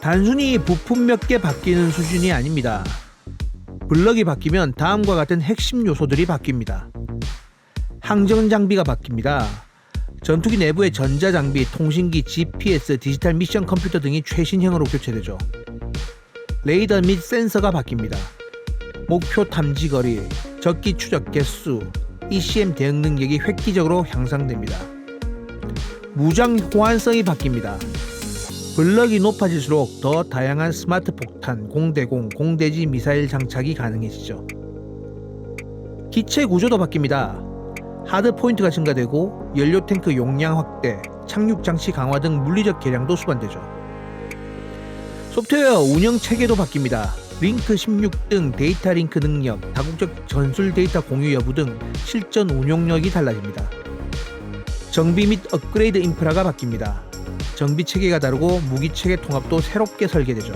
단순히 부품 몇 개 바뀌는 수준이 아닙니다. 블럭이 바뀌면 다음과 같은 핵심 요소들이 바뀝니다. 항전 장비가 바뀝니다. 전투기 내부의 전자 장비, 통신기, GPS, 디지털 미션 컴퓨터 등이 최신형으로 교체되죠. 레이더 및 센서가 바뀝니다. 목표 탐지 거리, 적기 추적 개수, ECM 대응 능력이 획기적으로 향상됩니다. 무장 호환성이 바뀝니다. 블럭이 높아질수록 더 다양한 스마트 폭탄, 공대공, 공대지 미사일 장착이 가능해지죠. 기체 구조도 바뀝니다. 하드 포인트가 증가되고 연료 탱크 용량 확대, 착륙 장치 강화 등 물리적 개량도 수반되죠. 소프트웨어 운영 체계도 바뀝니다. 링크 16 등 데이터 링크 능력, 다국적 전술 데이터 공유 여부 등 실전 운용력이 달라집니다. 정비 및 업그레이드 인프라가 바뀝니다. 정비 체계가 다르고 무기 체계 통합도 새롭게 설계되죠.